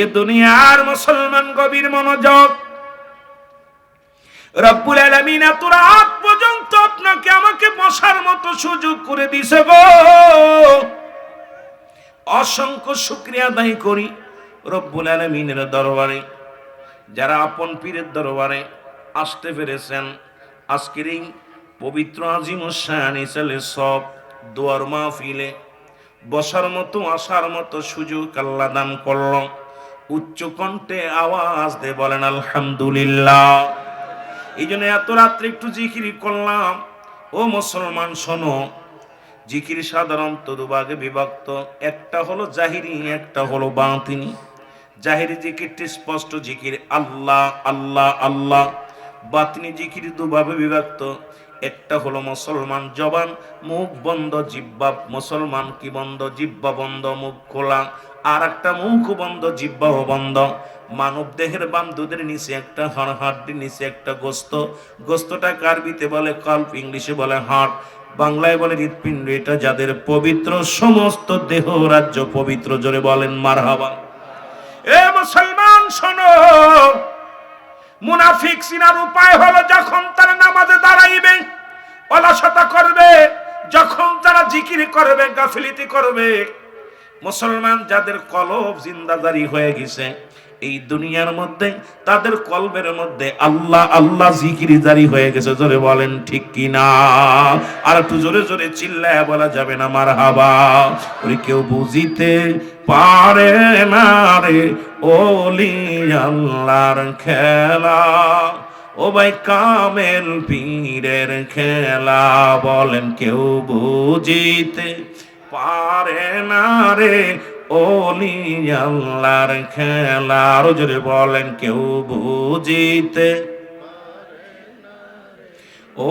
এ দুনিয়ার মুসলমান গভীর মনোযোগ। রব্বুল আলামিন এত রাত পর্যন্ত আপনাকে আমাকে বসার মতো সুযোগ করে দিছে গো। অসংখ্য শুক্রিয়া আদায় করি রব্বুল আলামিনের দরবারে। যারা আপন পীরের দরবারে আসতে পেরেছেন, আজকের এই পবিত্র আজিম শাহানিসালে সব দোয়ার মাহফিলে বসার মতো, আসার মতো সুযোগ আল্লাহ দান করল। উচ্চ কণ্ঠে আওয়াজ দে বলেন, আলহামদুলিল্লাহ। এই জন্য এত রাত্রে একটু জিকিরি করলাম। ও মুসলমান, শোনো, জিকির সাধারণত দুভাগে বিভক্ত। একটা হলো জাহিরি, একটা হলো বাতিনি। জাহিরি জিকিরটি স্পষ্ট জিকির, আল্লাহ আল্লাহ আল্লাহ। বাতিনি জিকির দুভাবে বিভক্ত। একটা হলো মুসলমান জবান, মুখ বন্ধ জিব্বা মুসলমান কি বন্ধ জিব্বা বন্ধ, মুখ খোলা। আর একটা মুখ বন্ধ জিব্বাও বন্ধ। মানব দেহের বান্ধুদের নিচে একটা হাড় হাড্ডির নিচে একটা গোস্ত। গোস্তটা কার্বিতে বলে কল্প, ইংলিশে বলে হাট বাংলায় বলে হৃৎপিণ্ড, এটা যাদের পবিত্র, সমস্ত দেহ রাজ্য পবিত্র, জোরে বলেন মারহাবা। এ মুসলমান শোনো মুনাফিক সিনার উপায় হলো যখন তারা নামাজে দাঁড়াইবে অলসতা করবে, যখন তারা জিকির করবে, গাফিলিতি করবে। মুসলমান যাদের কলব জিন্দাদারি হয়ে গেছে, এই দুনিয়ার মধ্যে, তাদের কলবের মধ্যে আল্লাহ আল্লাহ জিকিরি জারি হয়ে গেছে, জোরে বলেন ঠিক কি না? আর একটু জোরে জোরে চিল্লায় বলা যাবে না মার হাবা কেউ বুঝিতে পারে না রে ওলি আল্লাহর খেলা। ও ভাই কামেল পীরের খেলা বলেন কেউ বুঝিতে পারে না রে ওলি আল্লাহর খেলা। আরও জোরে বলেন কেউ বুঝিতে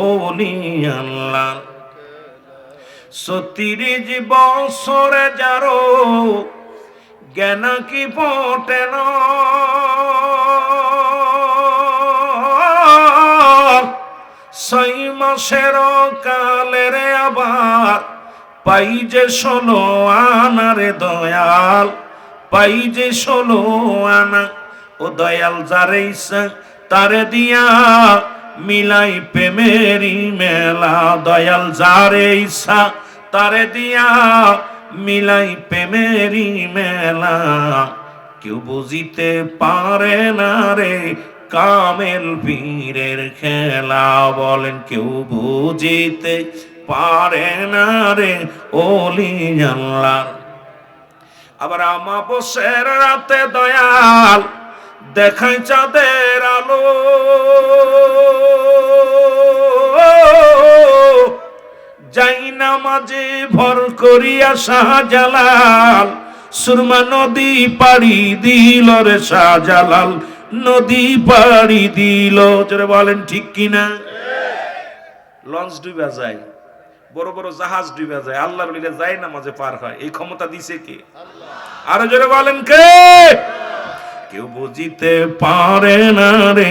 ওলি আল্লাহ সতিরিজ বছরে যারো। জ্ঞান কি পটে না? ছয় মাসের কালের আবার পাই যে ষোলো আনারে দয়াল, পাই যে ষোলো আনা, ও দয়াল যারে তারে দিয়া মিলাই প্রেমেরি মেলা, দয়াল যারে তারে দিয়া মিলাই প্রেমেরি মেলা। কেউ বুঝিতে পারে না রে কামেল পীরের খেলা। বলেন, কেউ বুঝিতে পারে না রে ওলি আল্লাহ আবার আমাবসের রাতে দয়াল দেখায় চাঁদের আলো। যাই না মাঝে ভর করিয়া শাহজালাল, সুরমা নদী পাড়ি দিল রে শাহজালাল, নদী পাড়ি দিল। জোরে বলেন ঠিক কিনা? লঞ্চ ডুবা যায়, বড় বড় জাহাজ ডুবে যায় আল্লাহর লিলে যায় না মাঝে পার হয়। এই ক্ষমতা দিছে কে? আরও জোরে বলেন কে? কেউ বুঝিতে পারে না রে,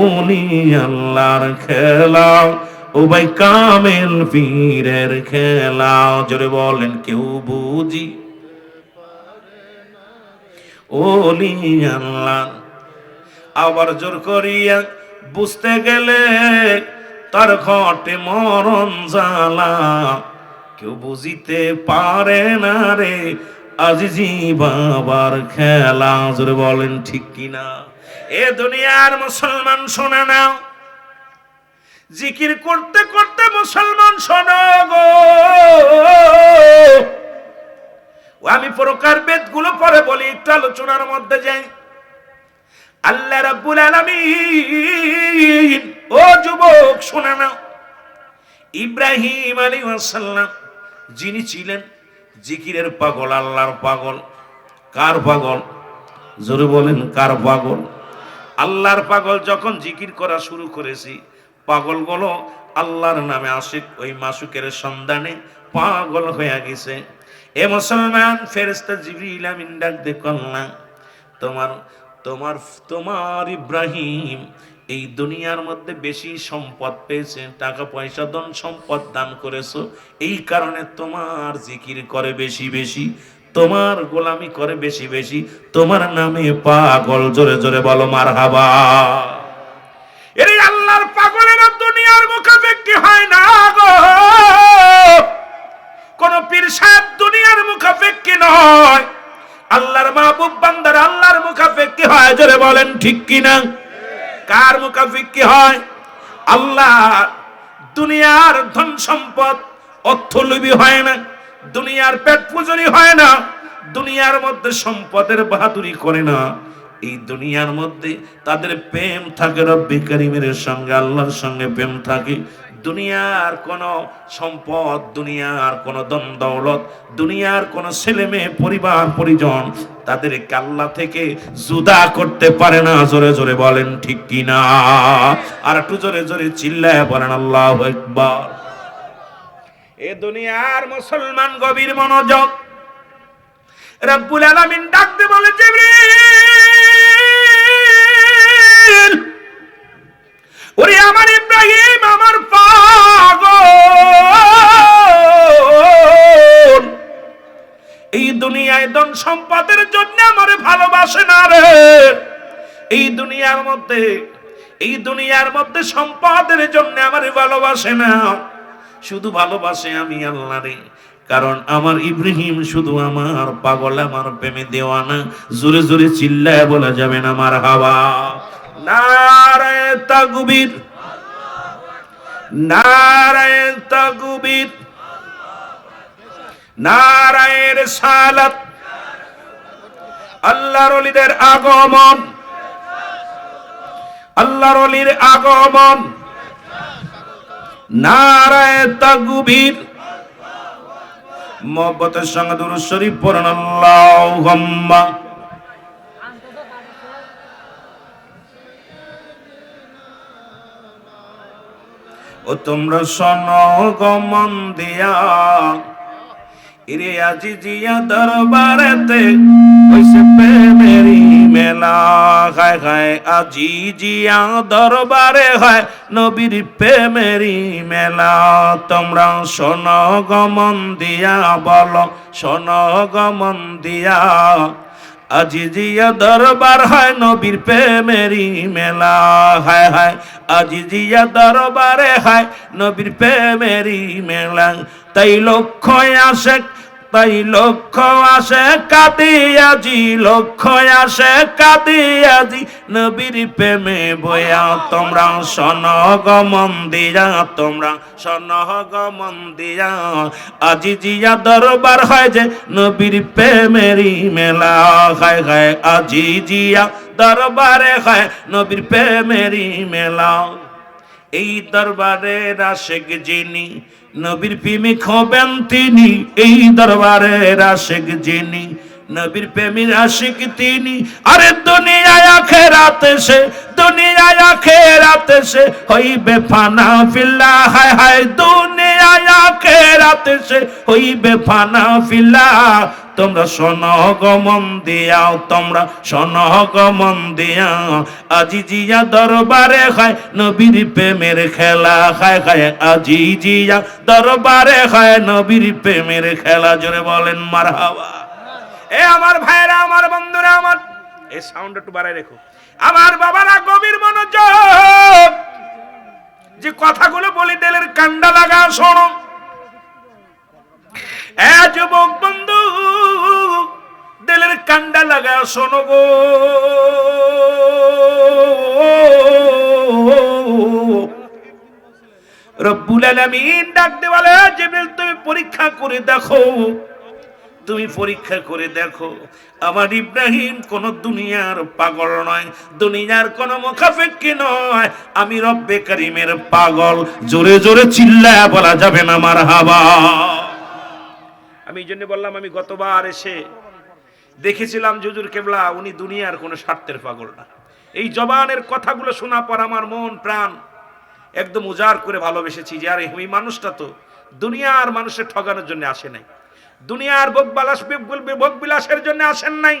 উনি আল্লাহর খেলা। ভাই কামেল পীরের খেলা, জোরে বলেন কেউ বুঝি ওলি আল্লাহ। আবার জোর করিয়া বুঝতে গেলে তার ঘটে মরণ জ্বালা। কেউ বুঝিতে পারে না রে আজিজি বাবার খেলা, জোরে বলেন ঠিক কিনা? এ দুনিয়ার মুসলমান, শোনে না জিকির করতে করতে মুসলমান গো। আমি প্রকার বেদগুলো পরে বলি, একটু আলোচনার মধ্যে যাই। আল্লাহ রাব্বুল আলামিন, ও যুবক, শুনে নাও। ইব্রাহিম আলাইহিস সালাম, যিনি ছিলেন জিকিরের পাগল, আল্লাহর পাগল। কার পাগল? জোরে বলেন, কার পাগল? আল্লাহর পাগল, যখন জিকির করা শুরু করেছি পাগলগুলো আল্লাহর নামে আশিক, ওই মাসুকের সন্ধানে পাগল হয়ে গেছে। এ মুসলমান ফেরেস্তা জিবরিল আমিন ডাক দেখলাম তোমার তোমার তোমার ইব্রাহিম এই দুনিয়ার মধ্যে বেশি সম্পদ পেয়েছে, টাকা পয়সা, ধন সম্পদ দান করেছ, এই কারণে তোমার জিকির করে বেশি বেশি, তোমার গোলামি করে বেশি বেশি, তোমার নামে পাগল, জোরে জোরে বলো মার হাবা এই আল্লাহর পাগলেরা দুনিয়ার মুখাপেক্ষি হয় না গো। কোন পীর সাহেব দুনিয়ার মুখাপেক্ষি নয়। আল্লাহর মাহবুব বান্দার আল্লাহর মুখাপেক্ষি হয়, জোরে বলেন ঠিক কিনা? কার মুখাপেক্ষি হয়? আল্লাহ দুনিয়ার ধন সম্পদ অর্থলোভী হয় না, দুনিয়ার পেট পুজরি হয় না, দুনিয়ার মধ্যে সম্পদের বাহাদুরি করে না। এই দুনিয়ার মধ্যে তাদের প্রেম থাকে রব্বি করিমের সঙ্গে, আল্লাহর সঙ্গে প্রেম থাকে। দুনিয়ার কোন সম্পদ, দুনিয়ার কোন দন দৌলত, দুনিয়ার কোন ছেলে মেয়ে, পরিবার, পরিজন তাদের কাল্লা থেকে জুদা করতে পারে না। জোরে জোরে বলেন, ঠিক কিনা আর একটু জোরে জোরে চিল্লায় বলেন, আল্লাহ একবার এ দুনিয়ার মুসলমান গভীর মনোযোগ। রব্বুল আলামিন ডাকতে বলে ওরে আমার ইব্রাহিম, আমার পাগল। এই দুনিয়ায় ধন সম্পদের জন্য আমার ভালোবাসে না রে। এই দুনিয়ার মধ্যে, এই দুনিয়ার মধ্যে সম্পদের জন্য আমার ভালোবাসে না। শুধু ভালোবাসে আমি আল্লাহ রে। কারণ আমার ইব্রাহিম শুধু আমার পাগল, আমার প্রেমে দেওয়ানা। জোরে জোরে চিল্লায় বলা যাবে না আমার হাওয়া। নারায় তাকবীর। নারায় তাকবীর। নারায়ের সালাত। আল্লাহর অলিদের আগমন। আল্লাহর অলির আগমন। নারায় তাকবীর। মহব্বতের সঙ্গে দুরূদ শরীফ পড়েন। আল্লাহুম্মা। ও তোমরা শোনো গমন দিয়া। ইরে আজি জিয়া দরবারেতে ওইসে প্রেমেরি মেলা। খায় খায় আজি জিয়া দরবারে হয় নবীর প্রেমেরি মেলা। তোমরা শোনো গমন দিয়া, বলো শোনো গমন দিয়া। আজি জিয়া দরবার হয় নবীর প্রেমেরই মেলা। হায় হায়, আজিজিয়া দরবারে হায় নবীর প্রেমেরই মেলা। তাই লক্ষ্য আসে তাই লক্ষ্য আসে কাদিয়াজি লক্ষ্য আসে কাদিয়াজি নবীর প্রেমে বয়া তোমরা সনগমন দিয়া তোমরা সনগমন দিয়া আজি জিয়া দরবার হয় যে নবীর প্রেমেরই মেলা খায় খায় আজি জিয়া দরবারে খায় নবীর প্রেমেরই মেলা। এই দরবারে রাশেক যিনি নবীর প্রেমিক হবেন তিনি, এই দরবারে রাশেক যিনি। নবীর প্রেমীর আশিক তিনি। আরে দুনিয়ায় আখেরাতে সে, দুনিয়ায় আখেরাতে সে হইবে ফানা ফিল্লা। হায় হায়, দুনিয়ায় আখেরাতে সে হইবে ফানা ফিল্লা। তোমরা সনগমন দিয়াও, তোমরা সনগমন দিয়াও। আজি জিয়া দরবারে খায় নবীর প্রেমের খেলা খায় খায় আজি জিয়া দরবারে খায় নবীর প্রেমের খেলা। জোরে বলেন, মারহাবা। এ আমার ভাইরা, আমার বন্ধুরা, আমার এই সাউন্ড একটু বাড়াই রেখো। আমার বাবারা গভীর মনোযোগ। যে কথাগুলো বলি, দিলের কান্ডা লাগা, শোনো। এ বন্ধু, দিলের কান্ডা লাগা শোনো গো। রব্বুল আলামিন ডাক দেওয়ালে জিবরিল, তুমি পরীক্ষা করে দেখো। তুমি পরীক্ষা করে দেখো, আমার ইব্রাহিম কোন দুনিয়ার পাগল নয়, দুনিয়ার কোন মুখাফেক্ষি নয়। আমি রব্বে করিমের পাগল। জোরে জোরে চিল্লায় বলা যাবে না আমার হাবা আমি এই জন্য বললাম, আমি গতবার এসে দেখেছিলাম জুজুর কেবলা, উনি দুনিয়ার কোনো স্বার্থের পাগল না। এই জবানের কথাগুলো শোনা পর আমার মন, প্রাণ একদম উজাড় করে ভালোবেসেছি যে, আরে ওই মানুষটা তো দুনিয়ার মানুষের ঠগানোর জন্য আসে নাই। দুনিয়ার ভোগ বিলাস ভোগ বিলাসের জন্য আসেন নাই।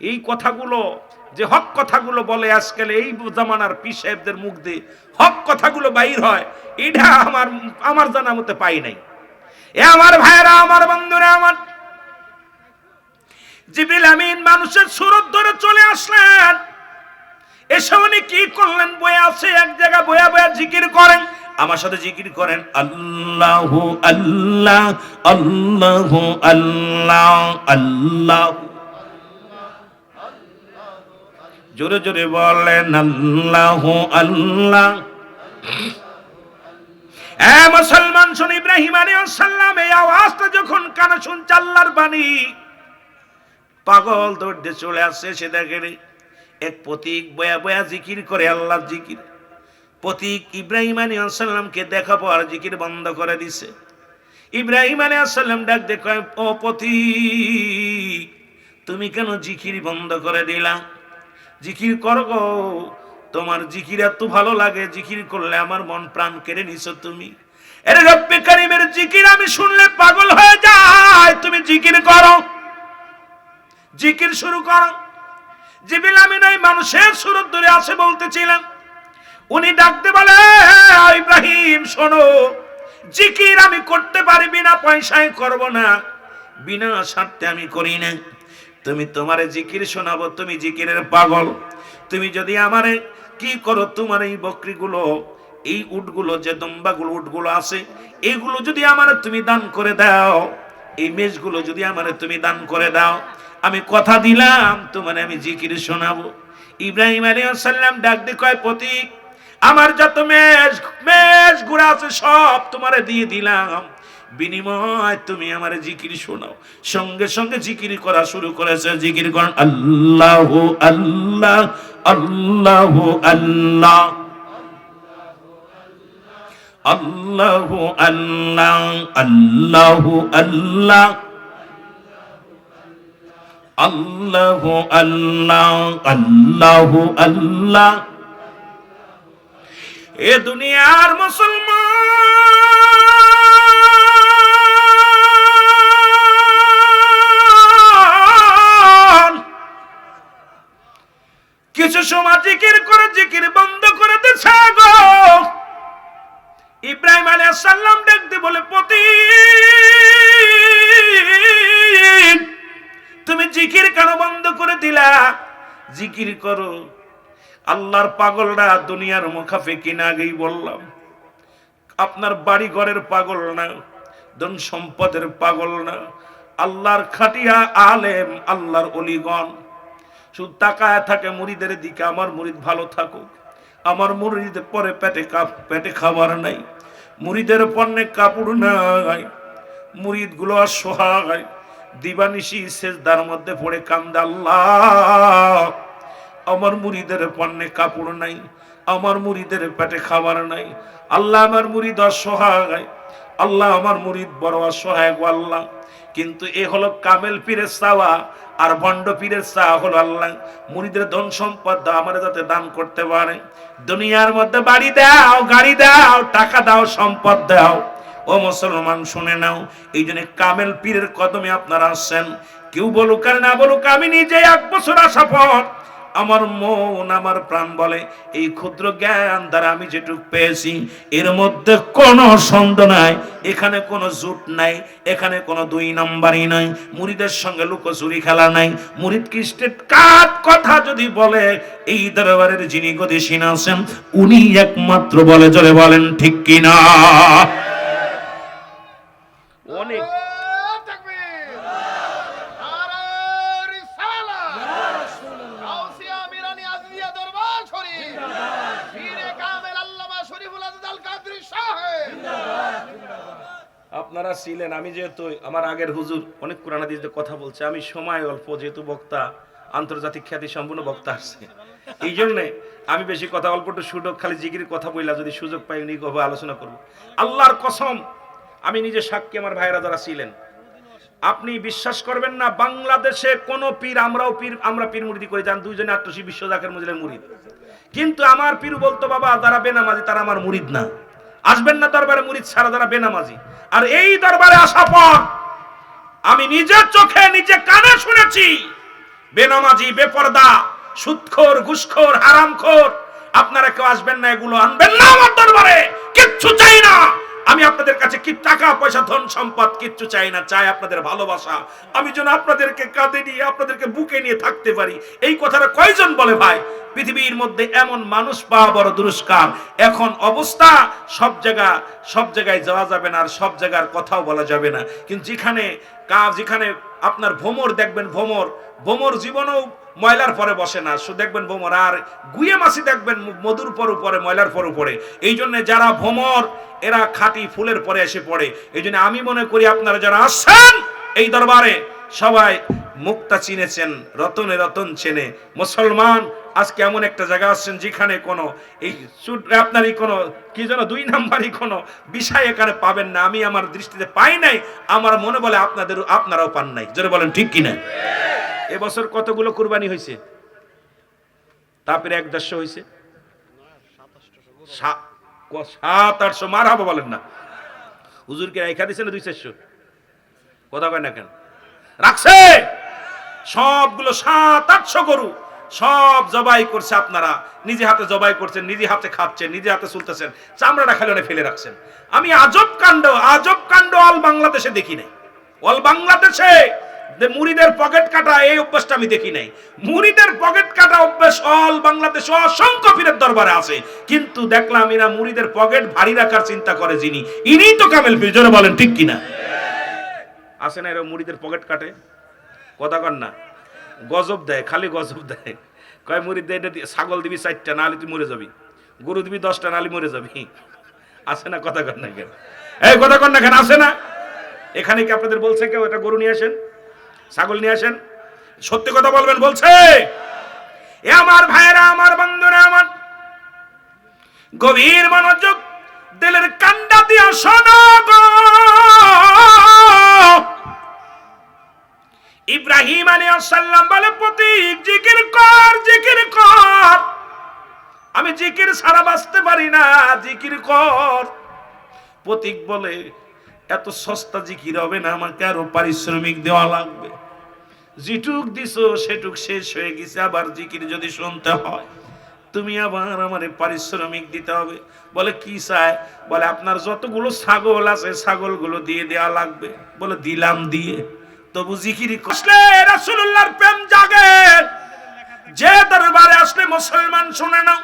এই কথাগুলো যে হক কথাগুলো বলে আজকাল, এই জামানার পি সাহেবদের মুখ দিয়ে হক কথাগুলো বাইর হয়, এটা আমার আমার জানা মতে পাই নাই। এ আমার ভাইরা, আমার বন্ধুরা, আমার জিবিল আমিন মানুষের সুরত ধরে চলে আসলেন। এসে উনি কি করলেন? বয়ে আছে এক জায়গায় বয়া বয়া জিকির করেন। আমার সাথে জিকির করেন আল্লাহু, আল্লাহ আল্লাহু, আল্লাহ আল্লাহ। জোরে জোরে বলেন, আল্লাহু আল্লাহ। এ মুসলমান, শুন ইব্রাহিম আলাইহিস সালাম, এই আওয়াজটা যখন কানে শুনছে আল্লাহর বাণী, পাগল দৌড়তে চলে আসছে সে দেখে এক প্রতীক বয়া বয়া জিকির করে আল্লাহর জিকির। প্রতীক ইব্রাহিম আলাইহিস সালামকে দেখাবো আর জিকির বন্ধ করে দিছে। ইব্রাহিম আলাইহিস সালাম ডাক দেখো ও প্রতীক, তুমি কেন জিকির বন্ধ করে দিলা? জিকির করো তোমার জিকির এত ভালো লাগে, জিকির করলে আমার মন প্রাণ কেড়ে নিছো তুমি। এর কারিমের জিকির আমি শুনলে পাগল হয়ে যায়। তুমি জিকির করো। জিকির শুরু করো। জিবিল আমি নয় মানুষের সুরত ধরে আসে বলতেছিলাম। উনি ডাকতে বলে, "এ ইব্রাহিম, শোনো, জিকির আমি করতে পারি বিনা পয়সায় করব না। বিনা স্বার্থে আমি করি না। তুমি তোমারে জিকির শোনাবো, তুমি জিকিরের পাগল। তুমি যদি আমারে কি করো তোমার এই বকরিগুলো? এই উটগুলো যে দম্বাগুলো, উটগুলো আছে এইগুলো যদি আমার তুমি দান করে দাও, এই মেজগুলো যদি আমার তুমি দান করে দাও, আমি কথা দিলাম, তোমার আমি জিকির শোনাবো। ইব্রাহিম আলাইহিস সালাম ডাক দিয়ে কয়, প্রতীক, আমার যত মেজ মেজ গুড়া আছে, সব তোমারে দিয়ে দিলাম। বিনিময় তুমি আমার জিকির শোনাও। সঙ্গে সঙ্গে জিকির করা শুরু করেছে, জিকির করেন আল্লাহ আল্লাহ আল্লাহু আল্লাহ। আল্লাহু আল্লাহ আল্লাহু আল্লাহ। আল্লাহু আল্লাহ আল্লাহু আল্লাহ। এ দুনিয়ার মুসলমান কিছু সময় জিকির করে জিকির বন্ধ করে দিচ্ছে গো। ইব্রাহিম আলাইহিস সালাম দেখতে বলে পতি তুমি জিকির কেন বন্ধ করে দিলা? জিকির করো। আল্লাহর পাগলরা দুনিয়ার মুখাফে কিনা আগেই বললাম, আপনার বাড়ি ঘরের পাগল না ধন সম্পদের পাগল না, আল্লাহর খাটিয়া আলেম, আল্লাহর অলিগণ শুধু তাকায় থাকে মুড়িদের দিকে, আমার মুড়িদ ভালো থাকুক। আমার মুড়িদ পরে পেটে পেটে খাবার নাই। মুড়িদের পণ্যে কাপড় নাই। মুড়িদগুলো আর সোহায় দিবানিশি সেজদার মধ্যে পড়ে কান্দে আল্লাহ। আমার মুড়িদের পণ্যে কাপড় নাই। আমার মুড়িদের পেটে খাবার নাই। আল্লাহ আমার মুড়িদ অসহায় আল্লাহ আমার মুড়িদ বড় অসহায় গো আল্লাহ। কিন্তু এ হলো কামেল পীরের চাওয়া আর বন্ড পীরের চাওয়া হলো আল্লাহ। মুড়িদের ধন সম্পদ দাও, আমার যাতে দান করতে পারে। দুনিয়ার মধ্যে বাড়ি দাও, গাড়ি দাও, টাকা দাও, সম্পদ দাও। ও মুসলমান, শুনে নাও, এই জন্য কামেল পীরের কদমে আপনারা আসছেন। কেউ বলুক আর না বলুক, আমি নিজে এক বছর আসা পর আমার মন, আমার প্রাণ বলে, এই ক্ষুদ্র জ্ঞান দ্বারা আমি যেটুক পেয়েছি, এর মধ্যে কোনো সন্দেহ নাই, এখানে কোনো জুট নাই, এখানে কোনো দুই নাম্বারই নাই, মুড়িদের সঙ্গে লুকোচুরি খেলা নাই, মুড়িদ খ্রিস্টের কাট কথা যদি বলে, এই দরবারের যিনি গতিসীন আছেন, উনি একমাত্র বলে চলে বলেন ঠিক কিনা? অনেক তাকবীর নারে রিসালাত গাউসিয়া মিরানি আজিজিয়া দরবার শরীফ পীরে কামেল আল্লামা শরীফুল আজিজ আল কাদরি সাহেব আপনারা ছিলেন, আমি যেহেতু আমার আগের হুজুর, অনেক কোরআন হাদিসে কথা বলছে, আমি সময় অল্প, যেহেতু বক্তা, আন্তর্জাতিক খ্যাতি সম্পূর্ণ বক্তা আসছে এই জন্যে আমি বেশি কথা, অল্প একটু সুযোগ খালি জিগির কথা বললা যদি সুযোগ পাই, উনি কবে আলোচনা করব। আল্লাহর কসম, আমি নিজে সাক্ষী আমার ভাইরা যারা ছিলেন। আপনি বিশ্বাস করবেন না, বাংলাদেশে কোন পীর, আমরাও পীর, আমরা পীর মুরিদি করে যান, দুইজনে আটশি বিশ্ব জাকের মজিলের মুরিদ। কিন্তু আমার পীর বলতো, বাবা, যারা বেনামাজি, তারা আমার মুরিদ না। আসবেন না দরবারে মুরিদ ছাড়া, যারা বেনামাজি। আর এই দরবারে আসা পর আমি নিজের চোখে, নিজে কানে শুনেছি, বেনামাজি, বেপর্দা, সুদখোর, ঘুষখোর, হারামখোর, আপনারা কেউ আসবেন না, এগুলো আনবেন না আমার দরবারে, কিচ্ছু চাই না। আমি আপনাদের কাছে কি টাকা, পয়সা, ধন, সম্পদ কিচ্ছু চাই না, চাই আপনাদের ভালোবাসা। আমি যেন আপনাদেরকে কাঁধে নিয়ে, আপনাদেরকে বুকে নিয়ে থাকতে পারি। এই কথাটা কয়জন বলে ভাই? পৃথিবীর মধ্যে এমন মানুষ পাওয়া বড় দুরস্কার। এখন অবস্থা সব জায়গা, সব জায়গায় যাওয়া যাবে না আর সব জায়গার কথাও বলা যাবে না। কিন্তু যেখানে কাজ, যেখানে আপনার ভোমর, দেখবেন ভোমর ভোমর জীবনেও ময়লার পরে বসে না। শুধু দেখবেন ভোমর, আর গুয়ে মাসি দেখবেন মধুর পর উপরে, ময়লার পর উপরে। এই জন্য যারা ভোমর, এরা খাঁটি ফুলের পরে এসে পড়ে। এই জন্য আমি মনে করি আপনারা যারা আসছেন এই দরবারে, সবাই মুক্তা চিনেছেন, রতনে রতন চেনে। মুসলমান, আজকে এমন একটা জায়গা আসছেন যেখানে কোনো এই আপনারই কোনো, কি যেন দুই নাম্বারই কোনো বিষয় এখানে পাবেন না। আমি আমার দৃষ্টিতে পাই নাই, আমার মনে বলে আপনাদের আপনারাও পান নাই। জোরে বলেন, ঠিক কিনা? এবছর কতগুলো কুরবানি হয়েছে? তারপরে এক দেড়শো হয়েছে। সাত, আটশো, মার হাবো বলেন না। হুজুরকে রেখা দিছে না দুই চারশো? কথা কয় না কেন? রাখছে! সবগুলো সাত, আটশো গরু, সব জবাই করছে আপনারা। নিজে হাতে জবাই করছেন, নিজে হাতে খাচ্ছেন, নিজে হাতে চলতেছেন, চামড়াটা খালি ওখানে ফেলে রাখছেন। আমি আজব কাণ্ড আজব কাণ্ড অল বাংলাদেশে দেখি নাই। অল বাংলাদেশে যে মুড়িদের পকেট কাটা, এই অভ্যাসটা আমি দেখি নাই। মুড়িদের পকেট কাটা অভ্যাস অল বাংলাদেশ অসংখ্য পীরের দরবারে আছে। কিন্তু দেখলাম এরা মুড়িদের পকেট ভারী রাখার চিন্তা করে যিনি। ইনিই তো কামেল পীর, জোরে বলেন, ঠিক কিনা? আসে না এরা মুড়িদের পকেট কাটে? কথা কর না। গজব দেয়, খালি গজব দেয়। কয় মুড়ি দেয় এটা ছাগল দিবি চারটা, নাহলে তুই মরে যাবি। গরু দিবি দশটা, নাহলে মরে যাবি। আসে না, কথা কর না কেন? এই, কথা কর না কেন আসে না? এখানে কি আপনাদের বলছে কেউ? এটা গরু নিয়ে আসেন? ছাগল নিয়ে আসেন। সত্যি কথা বলবেন, বলছে, এ আমার ভাইরা আমার বন্ধুরা, আমার গভীর মনোযোগ, দিলের কান্ডা দিয়া শোনো ইব্রাহিম আলাইহিস সালাম বলে, প্রতীক, জিকির কর জিকির কর। আমি জিকির ছাড়া বাঁচতে পারি না, জিকির কর। প্রতীক বলে, এত সস্তা জিকির হবে না, আমাকে আরও পারিশ্রমিক দেওয়া লাগবে। যেটুক দিছো, সেটুক শেষ হয়ে গেছে। আবার জিকির যদি শুনতে হয়, তুমি আবার আমারে পারিশ্রমিক দিতে হবে। বলে, কি চায় বলে, আপনার যতগুলো ছাগল আছে, ছাগলগুলো দিয়ে দেওয়া লাগবে। বলে, দিলাম দিয়ে। তবু জিকিরি কষলে রাসূলুল্লাহর প্রেম জাগে। যে দরবারে আসলে মুসলমান শুনে নাও,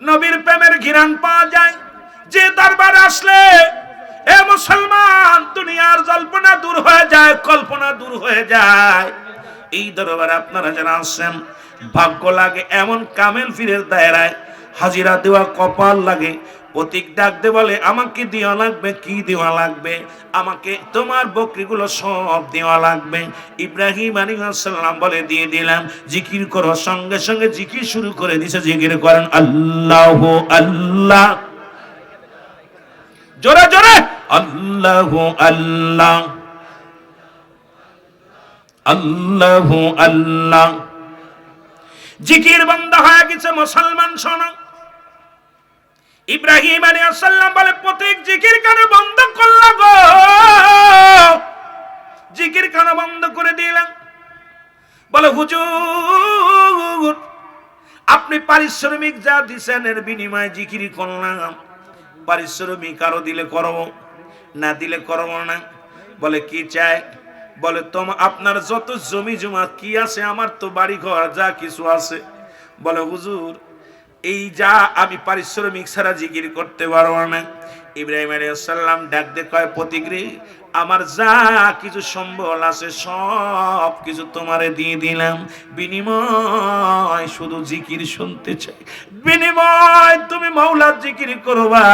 নবীর প্রেমের ঘিরান পাওয়া যায়। যে দরবারে আসলে যায়, কল্পনা দূর হয়ে যায়। এই দরবারে আপনারা যারা আসছেন ভাগ্য লাগে এমন কামেল ফিরের দায়রায়, হাজিরা দেওয়া কপাল লাগে। প্রতীক ডাকতে বলে, আমাকে দেওয়া লাগবে, কি দেওয়া লাগবে? আমাকে তোমার বকরিগুলো সব দেওয়া লাগবে। ইব্রাহিম আলী সাল্লাম বলে, দিয়ে দিলাম, জিকির করো। সঙ্গে সঙ্গে জিকির শুরু করে দিছে, জিকির করেন, আল্লাহ আল্লাহ। জোরে জোরে, আল্লাহ আল্লাহ। আল্লাহ আল্লাহ। জিকির বন্ধ হয়ে গেছে, মুসলমান শোনো। ইব্রাহিম আলাইহিস সালাম বলে, প্রতীক জিকির কেন বন্ধ করলা গো? জিকির কেন বন্ধ করে দিলাম বলে, হুজুর, আপনি পারিশ্রমিক যা দিছেন, এর বিনিময়ে জিকিরি করলাম। পারিশ্রমিক আরও দিলে করব, না দিলে করব না। বলে, কি চাই? বলে, তোম, আপনার যত জমি জমা কি আছে, আমার তো বাড়ি ঘর যা কিছু আছে। বলে, হুজুর, এই যা আমি পারিশ্রমিক ছাড়া জিকির করতে পারব না। ইব্রাহিম আলাইসাল্লাম ডাক দে কয় প্রতিগ্রী আমার যা কিছু সম্বল আছে, সব কিছু তোমারে দিয়ে দিলাম। বিনিময়, শুধু জিকির শুনতে চাই। বিনিময়, তুমি মৌলার জিকির করবা।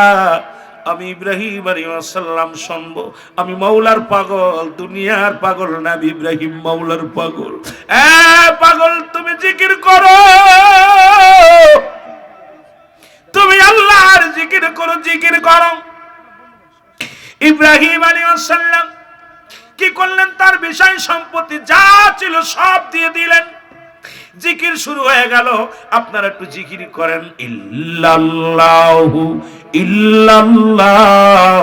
আমি ইব্রাহিম আলাইসাল্লাম শুনব। আমি মাওলার পাগল, দুনিয়ার পাগল না ইব্রাহিম মাওলার পাগল। এ পাগল, তুমি জিকির করো। তুমি আল্লাহর জিকির করো জিকির করো। ইব্রাহিম আলী সাল্লাম কি করলেন? তার বিষয় সম্পত্তি যা ছিল সব দিয়ে দিলেন। জিকির শুরু হয়ে গেল। আপনারা একটু জিকির করেন। ইল্লাল্লাহু ইল্লাল্লাহ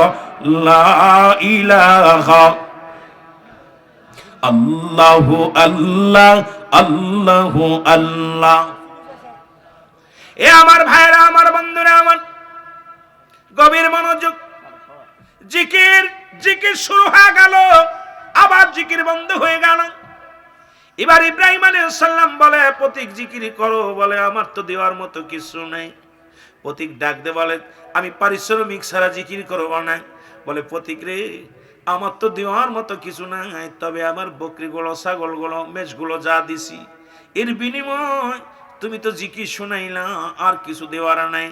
আল্লাহু আল্লাহ এ আমার ভাইরা, আমার বন্ধুরা, আমার গভীর মনোযোগ, জিকির জিকির শুরু হয়ে গেল, আবার জিকির বন্ধ হয়ে গেল। এবার ইব্রাহিম আলাইসাল্লাম বলে, প্রতীক জিকির করো, বলে, আমার তো দেওয়ার মতো কিছু নেই। প্রতীক ডাক দে বলে, আমি পারিশ্রমিক ছাড়া জিকির করব না। বলে প্রতীক রে, আমার তো দেওয়ার মতো কিছু নাই, তবে আমার বকরিগুলো, ছাগলগুলো মেষগুলো যা দিছি, এর বিনিময় তুমি তো জিকির শোনাইলা, আর কিছু দেওয়ার নাই।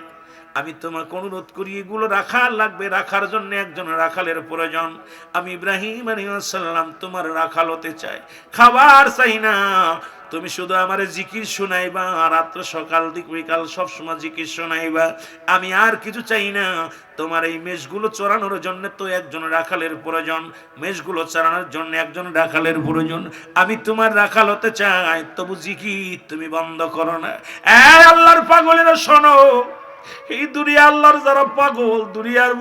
আমি তোমাকে অনুরোধ করি, এগুলো রাখার লাগবে, রাখার জন্য একজন রাখালের প্রয়োজন। আমি ইব্রাহিম আলাইসাল্লাম তোমার রাখাল হতে চাই, খাবার চাই না তুমি শুধু আমার জিকির শোনাইবা রাত্র সকাল দিক বিকাল সবসময় জিকির শোনাইবা। আমি আর কিছু চাই না। তোমার এই মেষগুলো চড়ানোর জন্য তো একজন রাখালের প্রয়োজন। মেষগুলো চড়ানোর জন্য একজন রাখালের প্রয়োজন। আমি তোমার রাখাল হতে চাই, তবু জিকির তুমি বন্ধ করো না। আল্লাহর পাগলেরা শোনো। এই দুনিয়া আল্লাহর যারা পাগল, দুনিয়ার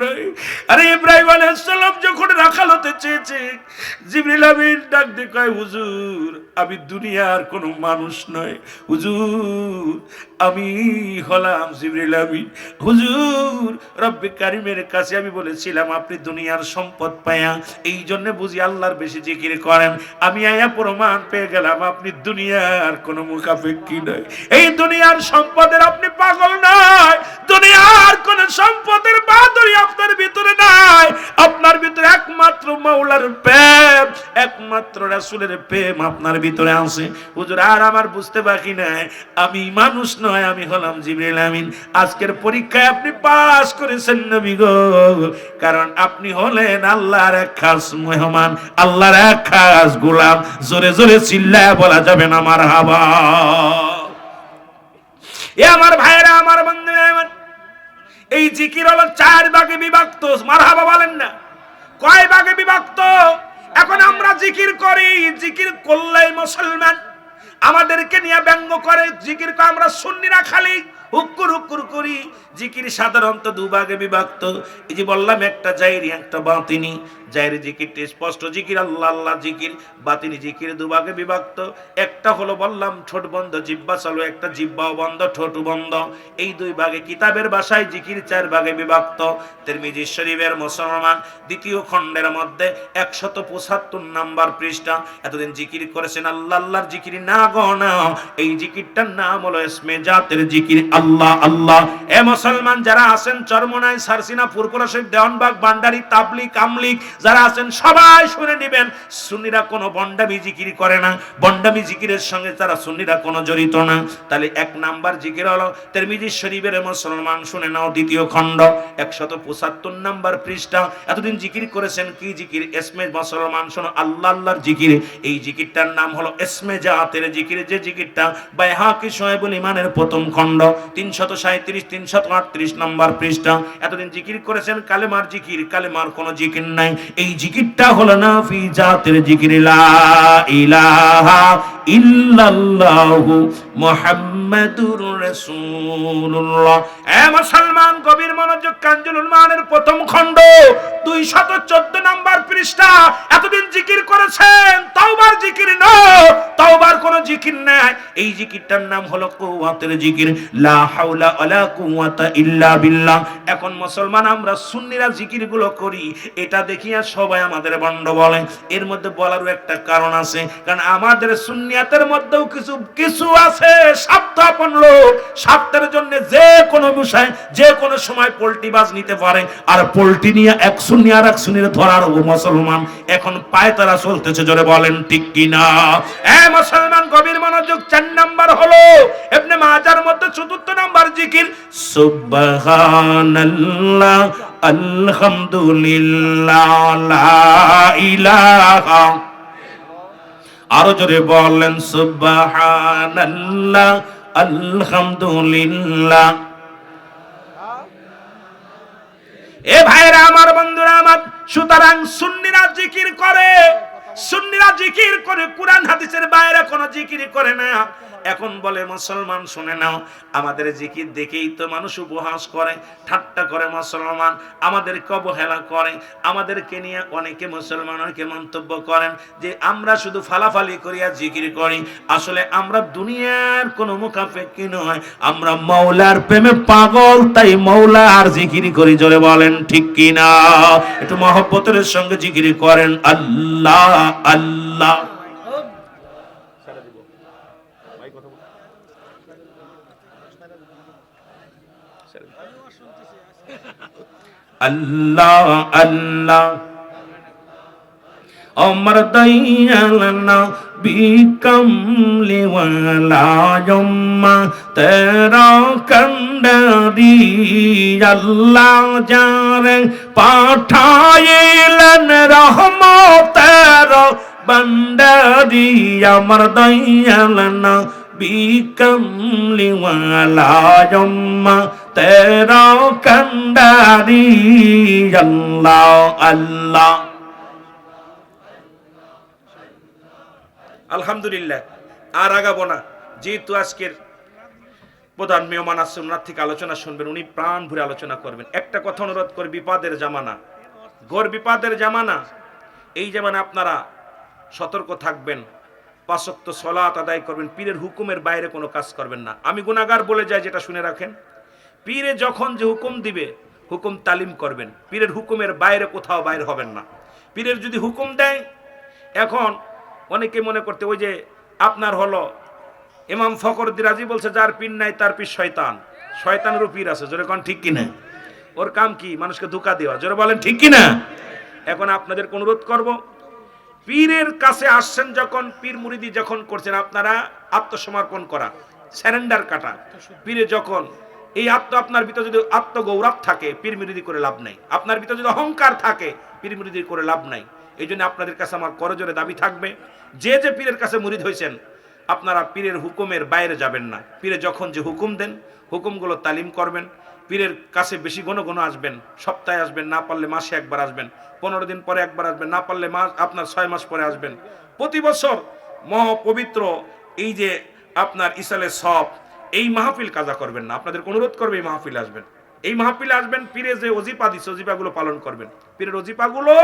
নয়। আরে ইব্রাহিম যখন রাখাল হতে চেয়েছে, জিবরিল ডাক দিয়ে কয়, হুজুর, আমি দুনিয়ার কোনো মানুষ নয় হুজুর, আমি হলাম জিবরিল হুজুর, রব্বে কারিমের কাছে আমি বলেছিলাম, আপনি দুনিয়ার সম্পদ পায়া এই জন্য বুঝি আল্লাহর বেশি জিকির করেন। আমি আয়া প্রমাণ পেয়ে গেলাম, আপনি দুনিয়ার কোনো মুখাপেক্ষি নয় এই দুনিয়ার সম্পদের আপনি পাগল নয় দুনিয়ার কোন সম্পদের বাদরি আপনার ভিতরে নাই। আপনার ভিতরে একমাত্র মাওলার প্রেম, একমাত্র রাসূলের প্রেম আপনার ভিতরে আছে। হুজুর, আর আমার বুঝতে বাকি নাই। আমি মানুষ নয়, আমি হলাম আমিন। আজকের পরীক্ষায় আপনি পাস করেছেন নবী গো। কারণ আপনি হলেন আল্লাহর এক খাস মেহমান, আল্লাহর এক খাস গোলাম। জোরে জোরে চিল্লায় বলা যাবে না আমার হাবা এ আমার ভাইরা আমার আমার এই জিকির হলো চার ভাগে বিভক্ত, মারহাবা বলেন না। কয় ভাগে বিভক্ত? এখন আমরা জিকির করি, জিকির করলেই মুসলমান। আমাদেরকে নিয়ে ব্যঙ্গ করে, জিকির করে আমরা সুন্নিরা খালি। হুক্কুর হুক্কুর করি। জিকির সাধারণত দুভাগে বিভক্ত। এই যে বললাম, একটা জাইরি, একটা বাতিনি। জাইরি জিকিরটি স্পষ্ট জিকির, আল্লাহ আল্লাহ জিকির, বাতিনি জিকির দুভাগে বিভক্ত। একটা হলো বললাম, ঠোঁট বন্ধ জিব্বা চালু, একটা জিব্বাও বন্ধ, ঠোঁট বন্ধ। এই দুই ভাগে কিতাবের ভাষায় জিকির চার ভাগে বিভক্ত। তিরমিজি শরীফের মুসলমান দ্বিতীয় খণ্ডের মধ্যে একশত পঁচাত্তর নাম্বার পৃষ্ঠা। এতদিন জিকির করেছেন আল্লাহ আল্লাহর জিকির। না গনা এই জিকিরটার নাম হলো ইসমে জাতের জিকির, আল্লাহ আল্লাহ। এ মুসলমান যারা আছেন, চরমনায় সারসিনা ফুরপুরা শরীফ, দেওয়ানবাগ বান্ডারি তাবলিক, আমলিক যারা আছেন, সবাই শুনে নেবেন, সুন্নিরা কোনো বন্ডামি জিকির করে না। বন্ডামি জিকিরের সঙ্গে তারা সুন্নিরা কোনো জড়িত না। তাহলে এক নাম্বার জিকির হলো, তিরমিজি শরীফের মুসলমান, শুনে নাও দ্বিতীয় খণ্ড, একশত পঁচাত্তর নাম্বার পৃষ্ঠা। এতদিন জিকির করেছেন, কি জিকির? এসমে মুসলমান, শোনো, আল্লাহ আল্লাহর জিকির। এই জিকিরটার নাম হলো এসমে জাতের জিকির। যে জিকিরটা বাইহাকি সোহেবুল ইমানের প্রথম খণ্ড, তিনশত সাঁত্রিশ তিনশত আটত্রিশ নাম্বার পৃষ্ঠা। এতদিন জিকির করেছেন, কালেমার জিকির, কালেমার কোনো জিকির নাই। এই জিকিরটা হলো না ফি জাতের জিকির লা ইলাহা ইল্লাল্লাহু মুহাম্মাদুর রাসূলুল্লাহ। এ মুসলমান কবির মনোযোগ মানের প্রথম খণ্ড 214 নাম্বার পৃষ্ঠা। এতদিন জিকির করেছেন, তাওবার জিকির তাওবার কোন জিকির নাই। এই জিকিরটার নাম হলো কুওয়াতের জিকির। লা হাওলা ওয়ালা কুওয়াতা ইল্লা বিল্লাহ। এখন মুসলমান, আমরা সুন্নিরা জিকিরগুলো করি, এটা দেখিয়া সবাই আমাদের বন্ড বলে। এর মধ্যে বলারও একটা কারণ আছে, কারণ আমাদের সুন্নিয়াতের মধ্যেও কিছু কিছু আছে স্বার্থাপন লোক স্বার্থের জন্য যে কোনো বিষয়, যে কোনো সময় পোল্ট্রি বাজ নিতে পারে। আর পোল্ট্রি নিয়ে এক সুন্নি আর এক সুন্নির ধরার ও মুসলমান। এখন পায় তারা চলতেছে, জোরে বলেন, ঠিক কিনা? এ মুসলমান, গভীর মনোযোগ, চার নাম্বার হলো এমনি মাজার মধ্যে চতুর্থ নাম্বার জিকির, সুবহানাল্লাহ, আলহামদুলিল্লাহ, লা ইলাহা আরও জোরে বলেন, সুবহানাল্লাহ, আলহামদুলিল্লাহ। এ ভাইরা আমার বন্ধুরা আমার, সুতরাং সুন্নিরা জিকির করে, সুন্নিরা জিকির করে, কোরআন, হাদিসের বাইরে কোনো জিকির করে না। এখন বলে, মুসলমান, শুনে নাও, আমাদের জিকির দেখেই তো মানুষ উপহাস করে, ঠাট্টা করে মুসলমান আমাদেরকে অবহেলা করে, আমাদেরকে নিয়ে অনেকে মুসলমানকে মন্তব্য করেন যে, আমরা শুধু ফালাফালি করিয়া জিকির করি। আসলে আমরা দুনিয়ার কোনো মুখাপেক্ষি নয়, আমরা মৌলার প্রেমে পাগল, তাই মৌলা আর জিকির করি, জোরে বলেন, ঠিক কিনা একটু মহব্বতের সঙ্গে জিকির করেন, আল্লাহ আল্লাহ। আল্লাহ আল্লাহ অমর দয়ালনা বিকমলি ওয়ালা জম্মা, তেরা কন্ডরি আল্লাহ যারে পাঠাইলেন রহমতের বন্ডরি অমর দয়ালনা বিকমলি ওয়ালা জম্মা তেরা কন্ডরি আল্লাহ। আলহামদুলিল্লাহ। আর আগাবো না। যেহেতু আজকের প্রধান মেহমান আসছে ওনার থেকে আলোচনা শুনবেন, উনি প্রাণ ভরে আলোচনা করবেন। একটা কথা অনুরোধ করে, বিপাদের জামানা। ঘোর বিপাদের জামানা। এই জামানা আপনারা সতর্ক থাকবেন। পাশক্ত সলাত আদায় করবেন। পীরের হুকুমের বাইরে কোনো কাজ করবেন না। আমি গুণাগার বলে যাই, যেটা শুনে রাখেন। পীরে যখন যে হুকুম দিবে, হুকুম তালিম করবেন। পীরের হুকুমের বাইরে কোথাও বাইরে হবেন না। পীরের যদি হুকুম দেয়, এখন অনেকে মনে করতে, ওই যে আপনার হলো ইমাম ফকরুদ্দিন রাজি বলছে, যার পীর নাই তার পীর শয়তান। শয়তানেরও পীর আছে। জোরে কোন, ঠিক কিনা? ওর কাম কি? মানুষকে ধোকা দেওয়া। জোরে বলেন, ঠিক কিনা? এখন আপনাদের অনুরোধ করব? পীরের কাছে আসছেন যখন, পীর মুরিদি যখন করছেন, আপনারা আত্মসমর্পণ করা, স্যারেন্ডার কাটা। পীরে যখন এই আত্ম আপনার ভিতরে যদি আত্মগৌরব থাকে পীর মুরিদি করে লাভ নাই। আপনার ভিতরে যদি অহংকার থাকে পীর মুরিদি করে লাভ নাই। এই জন্য আপনাদের কাছে আমার করজোরে দাবি থাকবে, যে যে পীরের কাছে মুরিদ হয়েছেন, আপনারা পীরের হুকুমের বাইরে যাবেন না। পীরে যখন যে হুকুম দেন, হুকুমগুলো তালিম করবেন। পীরের কাছে বেশি ঘন ঘন আসবেন, সপ্তাহে আসবেন, না পারলে মাসে একবার আসবেন, পনেরো দিন পরে একবার আসবেন, না পারলে মাস, আপনার ছয় মাস পরে আসবেন। প্রতি বছর মহ পবিত্র এই যে আপনার ইসালে সব এই মাহফিল কাজা করবেন না। আপনাদের অনুরোধ করবে এই মাহফিল আসবেন। এই মাহফিলে আসবেন পীরে যে অজিপা দিচ্ছে অজিপাগুলো পালন করবেন। পীরের অজিপাগুলো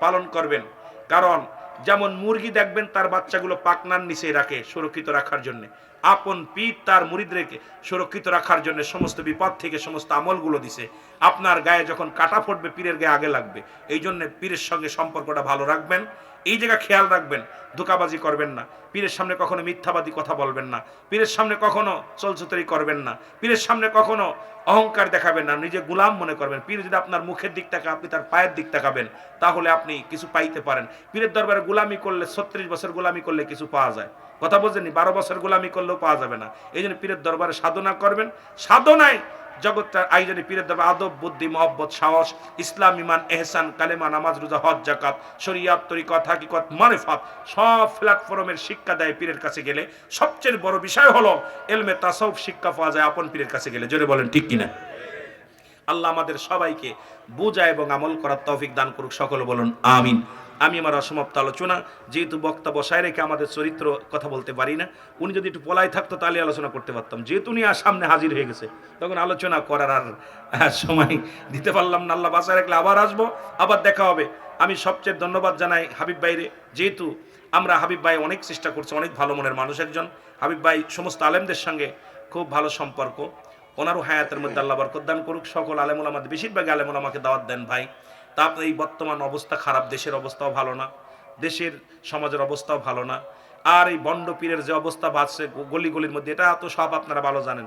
পালন করবেন। কারণ যেমন মুরগি দেখবেন, তার বাচ্চাগুলো পাকনার নিচে রাখে সুরক্ষিত রাখার জন্য। আপন পীর তার মুরিদকে সুরক্ষিত রাখার জন্য সমস্ত বিপদ থেকে সমস্ত আমলগুলো দিছে। আপনার গায়ে যখন কাটা ফুটবে, পীরের গায়ে আগে লাগবে। এই জন্য পীরের সঙ্গে সম্পর্কটা ভালো রাখবেন। এই জায়গা খেয়াল রাখবেন, ধোকাবাজি করবেন না। পীরের সামনে কখনো মিথ্যাবাদী কথা বলবেন না। পীরের সামনে কখনো চলচুতরি করবেন না। পীরের সামনে কখনো অহংকার দেখাবেন না। নিজে গুলাম মনে করবেন। পীর যদি আপনার মুখের দিক তাকা আপনি তার পায়ের দিক তাকাবেন, তাহলে আপনি কিছু পাইতে পারেন। পীরের দরবারে গোলামি করলে ছত্রিশ বছর গোলামি করলে কিছু পাওয়া যায়। কথা বলছেন বারো বছর গোলামি করলেও পাওয়া যাবে না। এই জন্য পীরের দরবারে সাধনা করবেন। সাধনায় জগৎটার আয়োজনে পীরের দরবার আদব, বুদ্ধি, মহব্বত, সাহস, ইসলাম ইমান এহসান, কালেমা, নামাজ, রোজা, হজ জাকাত শরিয়াত, তরিকত, হাকিকত, মারেফাত, সব প্ল্যাটফর্মের শিক্ষা দেয় পীরের কাছে গেলে। সবচেয়ে বড় বিষয় হলো এলমে তাসব শিক্ষা পাওয়া যায় আপন পীরের কাছে গেলে। জোরে বলেন, ঠিক কিনা? আল্লাহ আমাদের সবাইকে বোঝা এবং আমল করার তৌফিক দান করুক, সকল বলুন, আমিন। আমি আমার অসমাপ্ত আলোচনা যেহেতু বক্তা বসায় রেখে আমাদের চরিত্র কথা বলতে পারি না উনি যদি একটু পলাই থাকতো তাহলে আলোচনা করতে পারতাম। যেহেতু উনি আর সামনে হাজির হয়ে গেছে তখন আলোচনা করার আর সময় দিতে পারলাম না। আল্লাহ বাসায় রাখলে আবার আসব আবার দেখা হবে। আমি সবচেয়ে ধন্যবাদ জানাই হাবিব ভাইরে যেহেতু আমরা হাবিব ভাই অনেক চেষ্টা করছি অনেক ভালো মনের মানুষ একজন। হাবিব ভাই সমস্ত আলেমদের সঙ্গে খুব ভালো সম্পর্ক। ওনারও হায়াতের মধ্যে আল্লাহ বরকত দান করুক। সকল আলেমুল আমাদের বেশিরভাগ আলেমুল আমাকে দাওয়াত দেন ভাই। তা এই বর্তমান অবস্থা খারাপ, দেশের অবস্থাও ভালো না, দেশের সমাজের অবস্থাও ভালো না। আর এই বন্ড পীরের যে অবস্থা বাঁচছে গলি গলির মধ্যে, এটা তো সব আপনারা ভালো জানেন।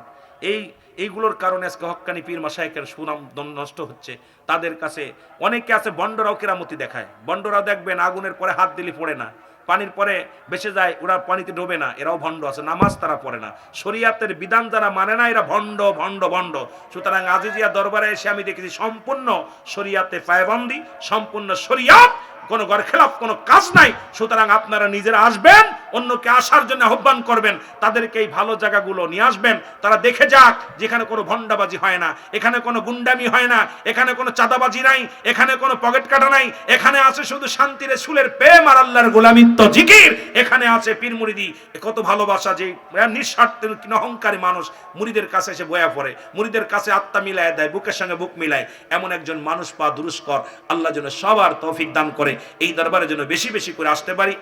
এই, এইগুলোর কারণে আজকে হক্কানি পীর মাসায়কের সুনাম নষ্ট হচ্ছে। তাদের কাছে অনেকে আছে, বন্ডরাও কেরামতি দেখায়। বন্ডরা দেখবেন আগুনের পরে হাত দিলে পড়ে না। পানির পরে বেঁচে যায়, ওরা পানিতে ডোবে না, এরাও ভণ্ড আছে, নামাজ তারা পড়ে না। শরিয়াতের বিধান যারা মানে না, এরা ভণ্ড ভণ্ড ভণ্ড। সুতরাং আজিজিয়া দরবারে এসে আমি দেখেছি, সম্পূর্ণ শরিয়াতে পায়বন্দি, সম্পূর্ণ শরিয়াত কোনো ঘর খেলাফ, কোনো কাজ নাই। সুতরাং আপনারা নিজেরা আসবেন, অন্যকে আসার জন্য আহ্বান করবেন, তাদেরকে এই ভালো জায়গাগুলো নিয়ে আসবেন। তারা দেখে যাক, যেখানে কোনো ভণ্ডাবাজি হয় না, এখানে কোনো গুন্ডামি হয় না, এখানে কোনো চাঁদাবাজি নাই, এখানে কোনো পকেট কাটা নাই, এখানে আছে শুধু শান্তির সুলের প্রেম আর আল্লাহর গোলামিত্ব জিকির, এখানে আছে পীর মুরিদি। কত ভালোবাসা যে নিঃস্বার্থ অহংকারী মানুষ মুরিদের কাছে এসে বয়া পড়ে, মুরিদের কাছে আত্মা মিলায় দেয়, বুকের সঙ্গে বুক মিলায়। এমন একজন মানুষ পা দুরুস্কর, আল্লাহ যেন সবার তৌফিক দান করে। এই দরবারে যেন বেশি বেশি করে আসতে পারি।